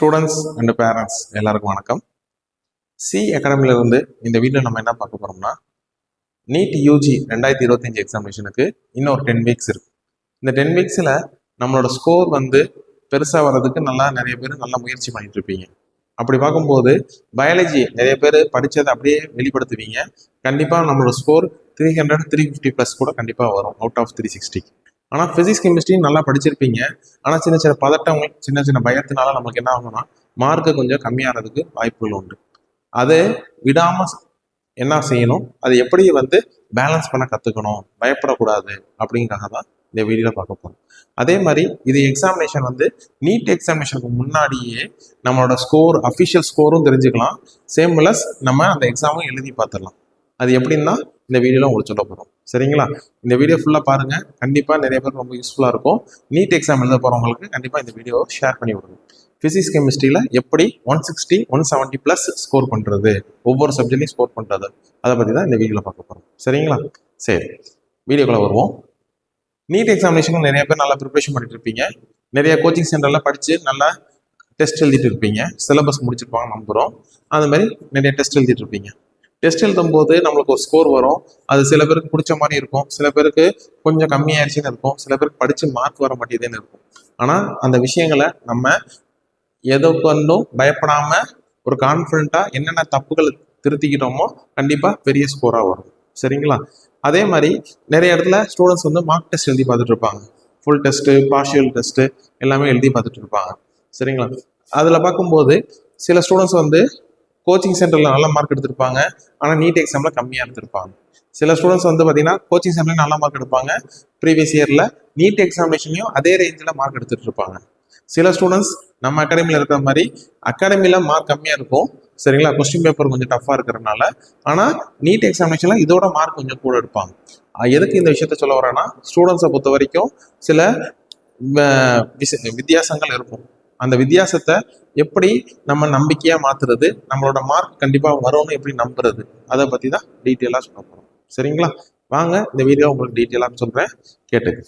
Students and parents எல்லாருக்கும் வணக்கம். C அகாடமிலிருந்து இந்த வீடியோ நம்ம என்ன பார்க்க போகிறோம்னா நீட் யூஜி ரெண்டாயிரத்தி இருபத்தஞ்சு எக்ஸாமினேஷனுக்கு இன்னும் ஒரு டென் வீக்ஸ் இருக்கு. இந்த டென் வீக்ஸில் நம்மளோட ஸ்கோர் வந்து பெருசாக வர்றதுக்கு நல்லா நிறைய பேர் நல்லா முயற்சி பண்ணிட்டு இருப்பீங்க. அப்படி பார்க்கும்போது பயாலஜி நிறைய பேர் படித்ததை அப்படியே வெளிப்படுத்துவீங்க. கண்டிப்பாக நம்மளோட score three hundred three fifty plus கூட கண்டிப்பாக வரும் அவுட் ஆஃப் த்ரீ சிக்ஸ்டி ஆனால் ஃபிசிக்ஸ் கெமிஸ்ட்ரி நல்லா படிச்சிருப்பீங்க. ஆனால் சின்ன சின்ன பதட்டம் சின்ன சின்ன பயத்தினால நமக்கு என்ன ஆகும்னா மார்க்கு கொஞ்சம் கம்மியாகிறதுக்கு வாய்ப்புகள் உண்டு. அதை விடாமல் என்ன செய்யணும்? அது எப்படி வந்து பேலன்ஸ் பண்ண கற்றுக்கணும் பயப்படக்கூடாது அப்படிங்கிறத தான் இந்த வீடியோவில் பார்க்க போகிறோம் அதே மாதிரி இது எக்ஸாமினேஷன் வந்து நீட் எக்ஸாமினேஷனுக்கு முன்னாடியே நம்மளோட ஸ்கோர் அஃபிஷியல் ஸ்கோரும் தெரிஞ்சுக்கலாம். சேம் ப்ளஸ் நம்ம அந்த எக்ஸாமும் எழுதி பார்த்துடலாம். அது எப்படின்னா இந்த வீடியோவில் உங்களுக்கு சொல்ல போகிறோம் சரிங்களா? இந்த வீடியோ ஃபுல்லாக பாருங்கள் கண்டிப்பாக நிறைய பேருக்கு ரொம்ப யூஸ்ஃபுல்லாக இருக்கும். நீட் எக்ஸாம் எழுத போகிறவங்களுக்கு கண்டிப்பாக இந்த வீடியோவை ஷேர் பண்ணி விடுங்க. ஃபிசிக்ஸ் கெமிஸ்ட்ரியில் எப்படி one sixty one seventy plus score பண்ணுறது ஒவ்வொரு சப்ஜெக்ட்லையும் ஸ்கோர் பண்ணுறது அதை பற்றி தான் இந்த வீடியோவில் பார்க்க போகிறோம் சரிங்களா? சரி. வீடியோக்குள்ளே வருவோம். நீட் எக்ஸாமினேஷனுக்கு நிறைய பேர் நல்லா ப்ரிப்பரேஷன் பண்ணிட்டு இருப்பீங்க. நிறைய கோச்சிங் சென்டரில் படித்து நல்லா டெஸ்ட் எழுதிட்டு இருப்பீங்க. சிலபஸ் முடிச்சிருப்பாங்க நம்புகிறோம் அது மாதிரி நிறைய டெஸ்ட் எழுதிட்டு இருப்பீங்க. டெஸ்ட் எழுதும் போது நம்மளுக்கு ஒரு ஸ்கோர் வரும். அது சில பேருக்கு பிடிச்ச மாதிரி இருக்கும். சில பேருக்கு கொஞ்சம் கம்மியாயிருச்சுன்னு இருக்கும். சில பேருக்கு படித்து மார்க் வர மாட்டேதுன்னு இருக்கும். ஆனால் அந்த விஷயங்களை நம்ம எதுக்கு வந்தும் பயப்படாம ஒரு கான்ஃபிடண்டா என்னென்ன தப்புகள் திருத்திக்கிட்டோமோ கண்டிப்பாக பெரிய ஸ்கோராக வரும். சரிங்களா? அதே மாதிரி நிறைய இடத்துல ஸ்டூடெண்ட்ஸ் வந்து மார்க் டெஸ்ட் எழுதி பார்த்துட்டு இருப்பாங்க. ஃபுல் டெஸ்ட்டு பார்ஷியல் டெஸ்ட்டு எல்லாமே எழுதி பார்த்துட்டு இருப்பாங்க. சரிங்களா? அதில் பார்க்கும்போது சில ஸ்டூடெண்ட்ஸ் வந்து கோச்சிங் சென்டரில் நல்ல மார்க் எடுத்திருப்பாங்க. ஆனால் நீட் எக்ஸாமில் கம்மியாக எடுத்திருப்பாங்க. சில ஸ்டூடெண்ட்ஸ் வந்து பார்த்தீங்கன்னா கோச்சிங் சென்டரில் நல்ல மார்க் எடுப்பாங்க. ப்ரீவியஸ் இயரில் நீட் எக்ஸாமினேஷன்லையும் அதே ரேஞ்சில் மார்க் எடுத்துகிட்டு இருப்பாங்க. சில ஸ்டூடெண்ட்ஸ் நம்ம அகாடமியில் இருக்கிற மாதிரி அகாடமியில் மார்க் கம்மியாக இருக்கும். சரிங்களா? கொஸ்டின் பேப்பர் கொஞ்சம் டஃப்பாக இருக்கிறதுனால. ஆனால் நீட் எக்ஸாமினேஷனில் இதோட மார்க் கொஞ்சம் கூட எடுப்பாங்க. எதுக்கு இந்த விஷயத்த சொல்ல வரேன்னா ஸ்டூடெண்ட்ஸை பொறுத்த வரைக்கும் சில வித்தியாசங்கள் இருக்கும். அந்த வித்தியாசத்தை எப்படி நம்ம நம்பிக்கையா மாத்துறது நம்மளோட மார்க் கண்டிப்பா வரும்னு எப்படி நம்புறது அதை பத்தி தான் டீட்டெயிலாக சொல்ல போறோம். சரிங்களா? வாங்க இந்த வீடியோ உங்களுக்கு டீட்டெயிலாக சொல்றேன் கேட்டுக்கு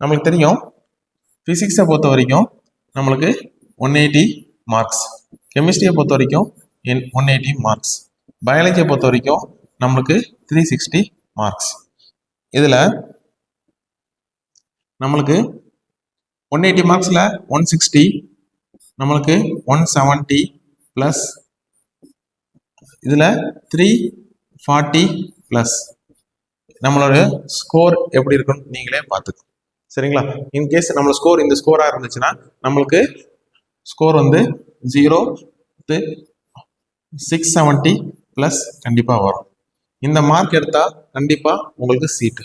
நம்மளுக்கு தெரியும் ஃபிசிக்ஸை பொறுத்த வரைக்கும் நம்மளுக்கு ஒன் எயிட்டி மார்க்ஸ் கெமிஸ்ட்ரியை பொறுத்த வரைக்கும் ஒன் எயிட்டி மார்க்ஸ் பயாலஜியை பொறுத்த வரைக்கும் நம்மளுக்கு த்ரீ சிக்ஸ்டி மார்க்ஸ் இதில் நம்மளுக்கு ஒன் எயிட்டி மார்க்ஸில் ஒன் சிக்ஸ்டி நம்மளுக்கு ஒன் செவன்ட்டி ப்ளஸ் இதில் த்ரீ ஃபார்ட்டி ப்ளஸ் நம்மளோட ஸ்கோர் எப்படி இருக்குன்னு நீங்களே பார்த்துக்கோ சரிங்களா? இன்கேஸ் நம்மளோட ஸ்கோர் இந்த ஸ்கோராக இருந்துச்சுன்னா நம்மளுக்கு ஸ்கோர் வந்து ஜீரோ சிக்ஸ் செவன்ட்டி ப்ளஸ் கண்டிப்பாக வரும். இந்த மார்க் எடுத்தால் கண்டிப்பாக உங்களுக்கு சீட்டு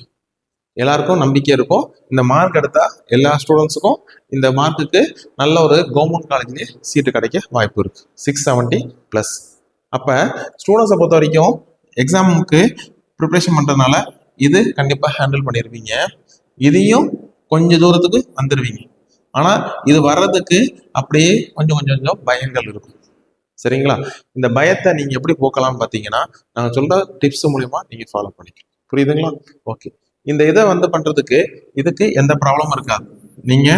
எல்லாருக்கும் நம்பிக்கை இருக்கும். இந்த மார்க் எடுத்தால் எல்லா ஸ்டூடெண்ட்ஸுக்கும் இந்த மார்க்குக்கு நல்ல ஒரு கவர்மெண்ட் காலேஜ்லேயே சீட்டு கிடைக்க வாய்ப்பு இருக்குது சிக்ஸ் செவன்ட்டி ப்ளஸ் அப்போ ஸ்டூடெண்ட்ஸை பொறுத்த வரைக்கும் எக்ஸாமுக்கு ப்ரிப்ரேஷன் பண்ணுறதுனால இது கண்டிப்பாக ஹேண்டில் பண்ணிடுவீங்க இதையும் கொஞ்சம் தூரத்துக்கு வந்துடுவீங்க ஆனால் இது வர்றதுக்கு அப்படியே கொஞ்சம் கொஞ்சம் கொஞ்சம் பயங்கள் இருக்கும். சரிங்களா? இந்த பயத்தை நீங்கள் எப்படி போக்கலாம்னு பார்த்தீங்கன்னா நாங்கள் சொல்கிற டிப்ஸ் மூலிமா நீங்கள் ஃபாலோ பண்ணிக்கலாம். புரியுதுங்களா? ஓகே இந்த இதை வந்து பண்றதுக்கு இதுக்கு எந்த ப்ராப்ளமும் இருக்காது. நீங்க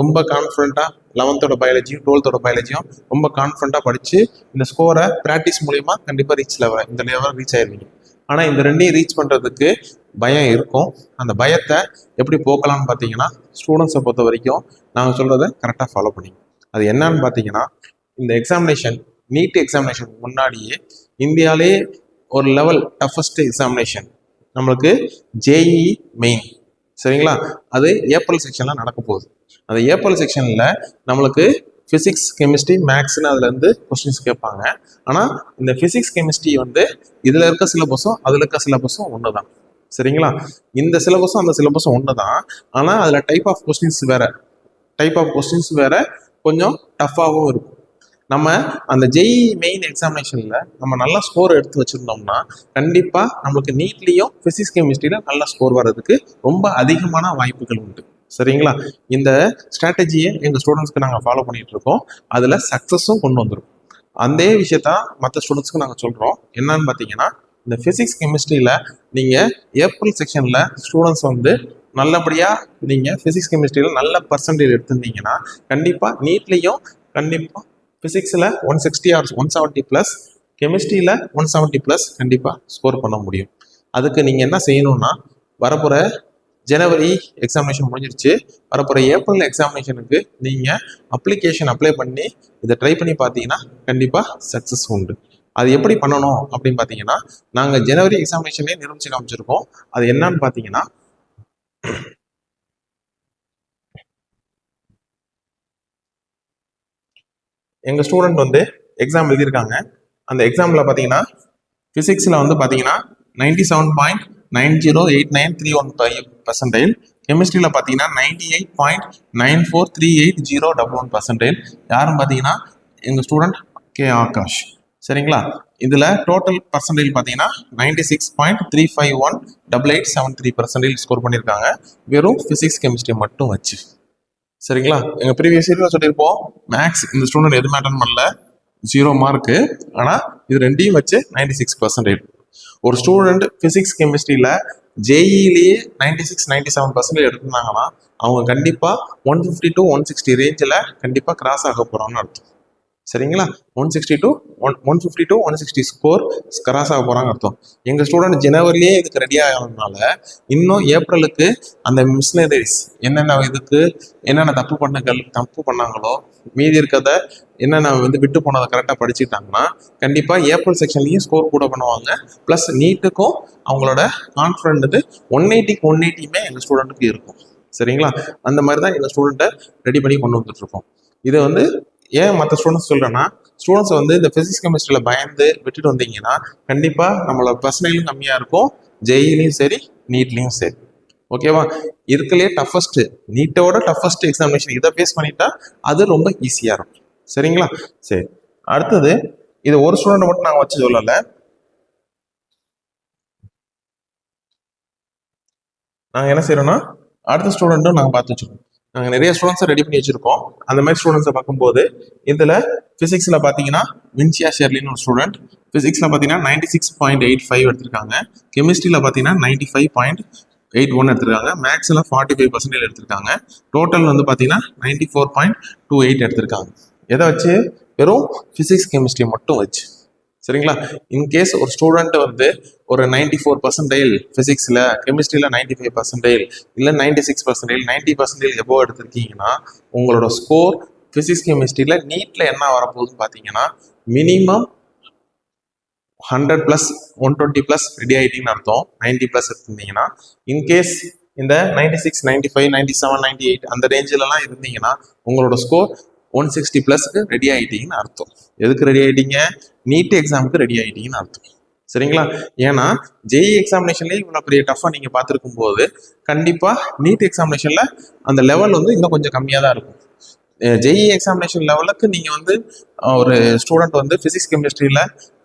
ரொம்ப கான்ஃபிடண்டா லெவன்த்தோட பயாலஜியும் டுவெல்த்தோட பயாலஜியும் ரொம்ப கான்ஃபிடண்டா படிச்சு இந்த ஸ்கோரை பிராக்டிஸ் மூலியமா கண்டிப்பா ரீச் லெவல் இந்த லெவல் ரீச் ஆயிருவீங்க. ஆனா இந்த ரெண்டையும் ரீச் பண்றதுக்கு பயம் இருக்கும். அந்த பயத்தை எப்படி போக்கலாம்னு பார்த்தீங்கன்னா ஸ்டூடெண்ட்ஸை பொறுத்த வரைக்கும் நாங்கள் சொல்றதை கரெக்டாக ஃபாலோ பண்ணிங்க அது என்னன்னு பார்த்தீங்கன்னா இந்த எக்ஸாமினேஷன் நீட் எக்ஸாமினேஷன் முன்னாடியே இந்தியாவிலே ஒரு லெவல் டஃபஸ்ட் எக்ஸாமினேஷன் நம்மளுக்கு ஜேஇ மெயின் சரிங்களா? அது ஏப்ரல் செக்ஷனில் நடக்க போகுது. அந்த ஏப்ரல் செக்ஷனில் நம்மளுக்கு ஃபிசிக்ஸ் கெமிஸ்ட்ரி மேக்ஸ்னு அதுலேருந்து கொஸ்டின்ஸ் கேட்பாங்க. ஆனால் இந்த ஃபிசிக்ஸ் கெமிஸ்ட்ரி வந்து இதில் இருக்க சிலபஸும் அதில் இருக்க சிலபஸும் ஒன்று தான் சரிங்களா? இந்த சிலபஸும் அந்த சிலபஸும் ஒன்று தான் ஆனால் அதில் டைப் ஆஃப் கொஸ்டின்ஸ் வேறு. டைப் ஆஃப் கொஸ்டின்ஸ் வேறு கொஞ்சம் டஃப்பாகவும் இருக்கும். நம்ம அந்த ஜெய் மெயின் எக்ஸாமினேஷன்ல நம்ம நல்ல ஸ்கோர் எடுத்து வச்சிருந்தோம்னா கண்டிப்பா நம்மளுக்கு நீட்லயும் பிசிக்ஸ் கெமிஸ்ட்ரியில நல்ல ஸ்கோர் வர்றதுக்கு ரொம்ப அதிகமான வாய்ப்புகள் உண்டு. சரிங்களா? இந்த ஸ்ட்ராட்டஜியை எங்க ஸ்டூடெண்ட்ஸ்க்கு நாங்கள் ஃபாலோ பண்ணிட்டு இருக்கோம். அதுல சக்சஸும் கொண்டு வந்திருக்கோம். அந்த விஷயத்த மற்ற ஸ்டூடெண்ட்ஸ்க்கு நாங்கள் சொல்றோம். என்னன்னு பார்த்தீங்கன்னா இந்த பிசிக்ஸ் கெமிஸ்ட்ரியில நீங்க ஏப்ரல் செக்ஷன்ல ஸ்டூடெண்ட்ஸ் வந்து நல்லபடியாக நீங்கள் ஃபிசிக்ஸ் கெமிஸ்ட்ரியில் நல்ல பர்சன்டேஜ் எடுத்திருந்தீங்கன்னா கண்டிப்பாக நீட்லேயும் கண்டிப்பாக ஃபிசிக்ஸில் one sixty or one seventy plus கெமிஸ்ட்ரியில் one seventy plus கண்டிப்பாக ஸ்கோர் பண்ண முடியும். அதுக்கு நீங்கள் என்ன செய்யணும்னா வரப்போகிற ஜனவரி எக்ஸாமினேஷன் முடிஞ்சிருச்சு. வரப்போகிற ஏப்ரல் எக்ஸாமினேஷனுக்கு நீங்கள் அப்ளிகேஷன் அப்ளை பண்ணி இதை ட்ரை பண்ணி பார்த்தீங்கன்னா கண்டிப்பாக சக்ஸஸ் உண்டு. அது எப்படி பண்ணணும் அப்படின்னு பார்த்தீங்கன்னா நாங்கள் ஜனவரி எக்ஸாமினேஷனே நிரூபிச்சு காமிச்சிருக்கோம். அது என்னன்னு பார்த்தீங்கன்னா எங்கள் ஸ்டூடெண்ட் வந்து எக்ஸாம் எழுதியிருக்காங்க. அந்த எக்ஸாமில் பார்த்தீங்கன்னா ஃபிசிக்ஸில் வந்து பார்த்தீங்கன்னா ninety seven point nine zero eight nine three one five percentile கெமிஸ்ட்ரியில் பார்த்தீங்கன்னா ninety eight point nine four three eight zero double one percentile யாரும் பார்த்தீங்கன்னா எங்கள் ஸ்டூடெண்ட் கே ஆகாஷ். சரிங்களா? இதில் டோட்டல் பர்சன்டேஜ் பார்த்தீங்கன்னா ninety six point three five one double eight seven three percentage score பண்ணியிருக்காங்க. வெறும் physics chemistry மட்டும் வச்சு. சரிங்களா? எங்கள் ப்ரீவியஸ் இயரில் சொல்லியிருப்போம் மேக்ஸ் இந்த ஸ்டூடெண்ட் எதுவுமே அட்டன் பண்ணல. ஜீரோ மார்க்கு ஆனால் இது ரெண்டையும் வச்சு நைன்டி சிக்ஸ் பர்சன்டேஜ் ஒரு ஸ்டூடெண்ட் ஃபிசிக்ஸ் கெமிஸ்ட்ரியில் ஜேஇலேயே ninety six ninety seven percentage எடுத்திருந்தாங்கன்னா அவங்க கண்டிப்பாக one fifty to one sixty ரேஞ்சில் கண்டிப்பாக கிராஸ் ஆக போகிறாங்கன்னு அர்த்தம். சரிங்களா? One sixty to one one fifty to one sixty score cross ஆக போகிறாங்க அர்த்தம். எங்கள் ஸ்டூடெண்ட் ஜனவரிலேயே இதுக்கு ரெடி ஆகிறதுனால இன்னும் ஏப்ரலுக்கு அந்த மிஷினரிஸ் என்னென்ன இதுக்கு என்னென்ன தப்பு பண்ணுங்கள் தப்பு பண்ணாங்களோ மீதி இருக்கிறத என்னென்ன வந்து விட்டு போனதை கரெக்டாக படிச்சுட்டாங்கன்னா கண்டிப்பாக ஏப்ரல் செக்ஷன்லேயும் ஸ்கோர் கூட பண்ணுவாங்க. ப்ளஸ் நீட்டுக்கும் அவங்களோட கான்ஃபிடென்ட் இது ஒன் எயிட்டிக்கு ஒன் எயிட்டியுமே எங்கள் ஸ்டூடெண்ட்டுக்கு இருக்கும். சரிங்களா? அந்த மாதிரி தான் எங்கள் ஸ்டூடெண்ட்டை ரெடி பண்ணி கொண்டு வந்துட்டுருக்கோம் இதை வந்து ஏன் மற்ற ஸ்டூடெண்ட்ஸ் சொல்கிறேன்னா ஸ்டூடெண்ட்ஸ் வந்து இந்த ஃபிசிக்ஸ் கெமிஸ்ட்ரியில் பயந்து விட்டுட்டு வந்தீங்கன்னா கண்டிப்பாக நம்மளோட பர்சனலும் கம்மியாக இருக்கும் ஜெயிலையும் சரி நீட்லேயும் சரி. ஓகேவா இருக்கலே டஃபஸ்ட்டு நீட்டோட டஃபஸ்ட் எக்ஸாமினேஷன் இதை ஃபேஸ் பண்ணிட்டா அது ரொம்ப ஈஸியாக இருக்கும். சரிங்களா? சரி. அடுத்தது இது ஒரு ஸ்டூடெண்ட் மட்டும் நாங்கள் வச்சு சொல்லலை. நாங்கள் என்ன செய்கிறோம்னா அடுத்த ஸ்டூடெண்ட்டும் நாங்கள் பார்த்து வச்சுருக்கோம் நாங்கள் நிறைய ஸ்டூடெண்ட்ஸை ரெடி பண்ணி வச்சுருக்கோம் அந்த மாதிரி ஸ்டூடெண்ட்ஸை பார்க்கும்போது இதில் ஃபிசிக்ஸில் பார்த்தீங்கன்னா வின்சியா ஷெர்லின்னு ஒரு ஸ்டூடெண்ட் ஃபிசிக்ஸில் பார்த்தீங்கன்னா ninety six point eight five எடுத்திருக்காங்க. கெமிஸ்ட்ரியில் பார்த்தீங்கன்னா ninety five point eight one எடுத்திருக்காங்க. மேக்ஸில் ஃபார்ட்டி ஃபைவ் பர்சன்டேஜ் எடுத்திருக்காங்க. டோட்டல் வந்து பார்த்தீங்கன்னா ninety four point two eight எடுத்திருக்காங்க. எதை வச்சு? வெறும் ஃபிசிக்ஸ் கெமிஸ்ட்ரி மட்டும் வச்சு. சரிங்களா? இன்கேஸ் ஒரு ஸ்டூடெண்ட் வந்து ஒரு நைன்டி ஃபோர் பர்சன்டேஜ் ஃபிசிக்ஸில் கெமிஸ்ட்ரியில் நைன்டி ஃபைவ் பர்சன்டேஜ் இல்லை ninety six percentage ninety percentage எவ்வளோ எடுத்திருக்கீங்கன்னா உங்களோட ஸ்கோர் ஃபிசிக்ஸ் கெமிஸ்ட்ரியில் நீட்டில் என்ன வரப்போகுதுன்னு பார்த்தீங்கன்னா minimum hundred plus one twenty plus ready ஆகிட்டீங்கன்னு அர்த்தம். நைன்டி ப்ளஸ் எடுத்திருந்தீங்கன்னா இன்கேஸ் இந்த ninety six ninety five ninety seven ninety eight அந்த ரேஞ்சிலலாம் இருந்தீங்கன்னா உங்களோட ஸ்கோர் ஒன் சிக்ஸ்டி ப்ளஸ்க்கு ரெடி ஆகிட்டீங்கன்னு அர்த்தம். எதுக்கு ரெடி ஆகிட்டீங்க நீட் எக்ஸாமுக்கு ரெடி ஆகிட்டீங்கன்னு அர்த்தம். சரிங்களா? ஏன்னா ஜேஇ எக்ஸாமினேஷன்லேயே இவ்வளோ பெரிய டஃப்பாக நீங்கள் பார்த்துருக்கும் போது கண்டிப்பாக நீட் எக்ஸாமினேஷனில் அந்த லெவல் வந்து இன்னும் கொஞ்சம் கம்மியாக தான் இருக்கும். ஜெஇ எக்ஸாமினேஷன் லெவலுக்கு நீங்கள் வந்து ஒரு ஸ்டூடெண்ட் வந்து ஃபிசிக்ஸ் கெமிஸ்ட்ரியில்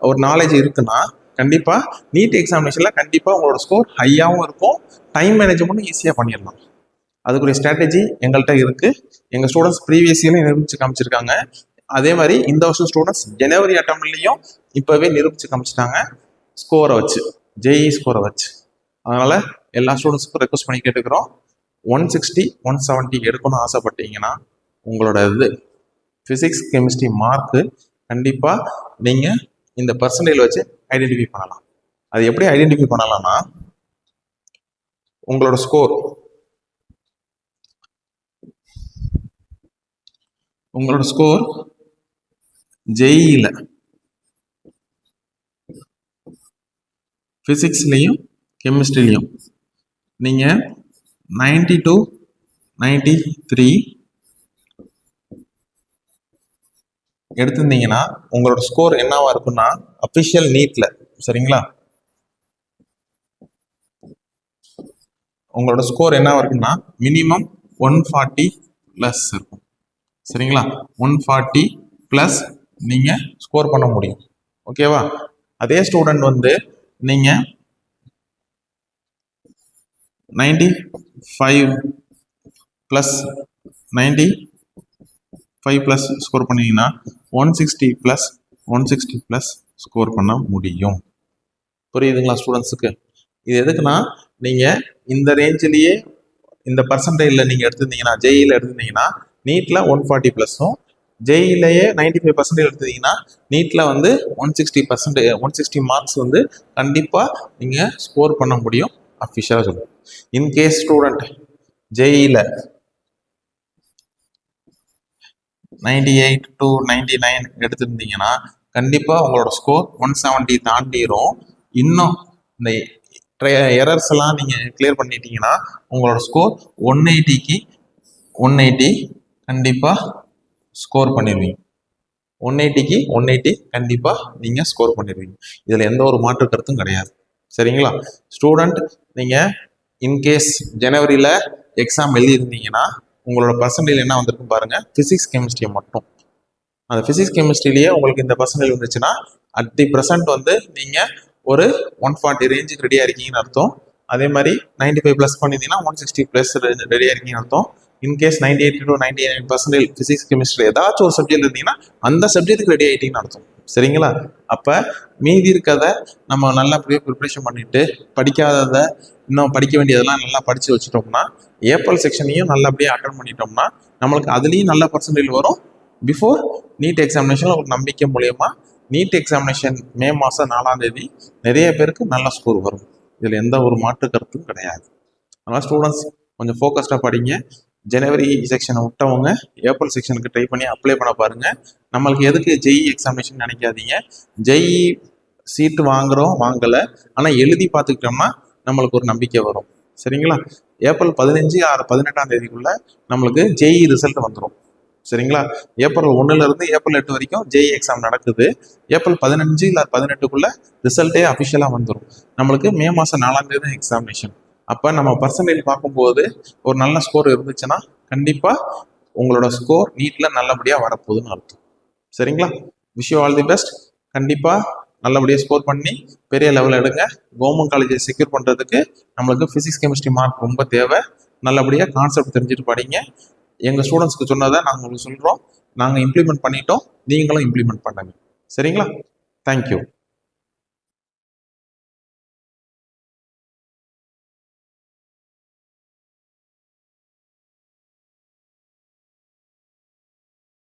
ஒரு நாலேஜ் இருக்குன்னா கண்டிப்பாக நீட் எக்ஸாமினேஷனில் கண்டிப்பாக உங்களோட ஸ்கோர் ஹையாகவும் இருக்கும். டைம் மேனேஜ்மெண்ட்டும் ஈஸியாக பண்ணிடலாம். அதுக்குரிய ஸ்ட்ராட்டஜி எங்கள்கிட்ட இருக்குது எங்கள் ஸ்டூடெண்ட்ஸ் ப்ரீவியஸ் இயர்லையும் நிரூபித்து காமிச்சிருக்காங்க. அதே மாதிரி இந்த வருஷம் ஸ்டூடெண்ட்ஸ் ஜனவரி அட்டம்லையும் இப்போவே நிரூபித்து காமிச்சிட்டாங்க. ஸ்கோரை வச்சு. ஜேஇ ஸ்கோரை வச்சு. அதனால் எல்லா ஸ்டூடெண்ட்ஸுக்கும் ரெக்வஸ்ட் பண்ணி கேட்டுக்கிறோம். ஒன் சிக்ஸ்டி ஒன் செவன்ட்டி எடுக்கணும்னு ஆசைப்பட்டீங்கன்னா உங்களோட இது ஃபிசிக்ஸ் கெமிஸ்ட்ரி மார்க்கு கண்டிப்பாக நீங்கள் இந்த பர்சன்டேஜ் வச்சு ஐடென்டிஃபை பண்ணலாம். அது எப்படி ஐடென்டிஃபை பண்ணலாம்னா உங்களோட ஸ்கோர் உங்களோட ஸ்கோர் ஜெயியில் ஃபிசிக்ஸ்லேயும் கெமிஸ்ட்ரிலையும் நீங்கள் நைன்டி டூ நைன்டி த்ரீ எடுத்திருந்தீங்கன்னா உங்களோட ஸ்கோர் என்னவா இருக்குன்னா அஃபிஷியல் நீட்ல சரிங்களா? உங்களோட ஸ்கோர் என்னவா இருக்குன்னா மினிமம் ஒன் ஃபார்ட்டி ப்ளஸ் இருக்கும். சரிங்களா? ஒன் ஃபார்ட்டி ப்ளஸ் நீங்கள் ஸ்கோர் பண்ண முடியும். ஓகேவா அதே ஸ்டூடெண்ட் வந்து நீங்கள் ninety five plus ninety five plus score பண்ணீங்கன்னா one sixty plus one sixty plus score பண்ண முடியும். புரியுதுங்களா ஸ்டூடெண்ட்ஸுக்கு இது எதுக்குன்னா நீங்கள் இந்த ரேஞ்சிலேயே இந்த பர்சன்டேஜில் நீங்கள் எடுத்திருந்தீங்கன்னா ஜேஇயில் எடுத்திருந்தீங்கன்னா நீட்டில் ஒன் ஃபார்ட்டி ப்ளஸும் ஜெயிலேயே நைன்டி ஃபைவ் பர்சன்டேஜ் எடுத்தீங்கன்னா நீட்டில் வந்து one sixty percentage one sixty marks வந்து கண்டிப்பாக நீங்கள் ஸ்கோர் பண்ண முடியும் அஃபிஷியலாக சொல்லுவோம் இன்கேஸ் ஸ்டூடெண்ட் ஜெயில ninety eight to ninety nine எடுத்திருந்தீங்கன்னா கண்டிப்பாக உங்களோட ஸ்கோர் ஒன் செவன்ட்டி தாண்டிடும் இன்னும் இந்த எரர்ஸ் எல்லாம் நீங்கள் கிளியர் பண்ணிட்டீங்கன்னா உங்களோட ஸ்கோர் ஒன் எயிட்டிக்கு ஒன் எயிட்டி கண்டிப்பாக ஸ்கோர் பண்ணிடுவீங்க. ஒன் எயிட்டிக்கு ஒன் எயிட்டி கண்டிப்பாக நீங்கள் ஸ்கோர் பண்ணிடுவீங்க. இதில் எந்த ஒரு மாற்று கருத்தும் கிடையாது. சரிங்களா? ஸ்டூடெண்ட் நீங்கள் இன்கேஸ் ஜனவரியில் எக்ஸாம் எழுதியிருந்தீங்கன்னா உங்களோட பர்சன்டேஜ் என்ன வந்திருக்கும் பாருங்கள் ஃபிசிக்ஸ் கெமிஸ்ட்ரியை மட்டும். அந்த ஃபிசிக்ஸ் கெமிஸ்ட்ரிலேயே உங்களுக்கு இந்த பர்சன்டேஜ் வந்துச்சுன்னா அட் தி ப்ரெசன்ட் வந்து நீங்கள் ஒரு ஒன் ஃபார்ட்டி ரேஞ்சுக்கு ரெடியாக இருக்கீங்கன்னு அர்த்தம். அதே மாதிரி நைன்டி ஃபைவ் ப்ளஸ் பண்ணிட்டீங்கன்னா ஒன் சிக்ஸ்டி ப்ளஸ் ரெடியாக இருக்கீங்கன்னு அர்த்தம். In case ninety eight to ninety nine percentage physics chemistry ஏதாச்சும் ஒரு சப்ஜெக்ட் இருந்தீங்கன்னா அந்த சப்ஜெக்ட்டுக்கு ரெடி ஆகிட்டீங்கன்னு அர்த்தம். சரிங்களா? அப்போ மீதி இருக்கிறத நம்ம நல்லா ப்ரிப்ரேஷன் பண்ணிட்டு படிக்காததை இன்னும் படிக்க வேண்டியதெல்லாம் நல்லா படித்து வச்சுட்டோம்னா ஏப்ரல் செக்ஷனையும் நல்லபடியாக அட்டன் பண்ணிட்டோம்னா நம்மளுக்கு அதுலேயும் நல்ல பர்சன்டேஜ் வரும். பிஃபோர் நீட் எக்ஸாமினேஷன் ஒரு நம்பிக்கை மூலயமா நீட் எக்ஸாமினேஷன் மே மாதம் நாலாம் தேதி நிறைய பேருக்கு நல்ல ஸ்கோர் வரும். இதில் எந்த ஒரு மாற்று கருத்தும் கிடையாது. அதனால் ஸ்டூடெண்ட்ஸ் கொஞ்சம் ஃபோக்கஸ்டாக படிங்க. ஜனவரி செக்ஷனை விட்டவங்க ஏப்ரல் செக்ஷனுக்கு ட்ரை பண்ணி அப்ளை பண்ண பாருங்கள் நம்மளுக்கு எதுக்கு ஜெய் எக்ஸாமினேஷன் நினைக்காதீங்க. ஜெய் சீட்டு வாங்குகிறோம் வாங்கலை. ஆனால் எழுதி பார்த்துக்கிட்டோம்னா நம்மளுக்கு ஒரு நம்பிக்கை வரும். சரிங்களா? ஏப்ரல் பதினஞ்சு ஆறு பதினெட்டாம் தேதிக்குள்ளே நம்மளுக்கு ஜெய் ரிசல்ட் வந்துடும் சரிங்களா? ஏப்ரல் ஒன்றுலேருந்து ஏப்ரல் எட்டு வரைக்கும் ஜெய் எக்ஸாம் நடக்குது. ஏப்ரல் பதினஞ்சு இல்லை பதினெட்டுக்குள்ளே ரிசல்ட்டே அஃபிஷியலாக வந்துடும் நம்மளுக்கு மே மாதம் நாலாம் தேதி எக்ஸாமினேஷன் அப்போ நம்ம பர்சன்டேஜ் பார்க்கும்போது ஒரு நல்ல ஸ்கோர் இருந்துச்சுன்னா கண்டிப்பாக உங்களோட ஸ்கோர் நீட்டில் நல்லபடியாக வரப்போகுதுன்னு அர்த்தம். சரிங்களா? விஷ் ஆல் தி பெஸ்ட் கண்டிப்பாக நல்லபடியாக ஸ்கோர் பண்ணி பெரிய லெவலில் எடுங்க. கவர்மெண்ட் காலேஜை செக்யூர் பண்ணுறதுக்கு நம்மளுக்கு ஃபிசிக்ஸ் கெமிஸ்ட்ரி மார்க் ரொம்ப தேவை. நல்லபடியாக கான்செப்ட் தெரிஞ்சுட்டு படிங்க. எங்கள் ஸ்டூடெண்ட்ஸ்க்கு சொன்னதை நாங்கள் உங்களுக்கு சொல்கிறோம் நாங்கள் இம்ப்ளிமெண்ட் பண்ணிட்டோம். நீங்களும் இம்ப்ளிமெண்ட் பண்ணுங்க. சரிங்களா? தேங்க்யூ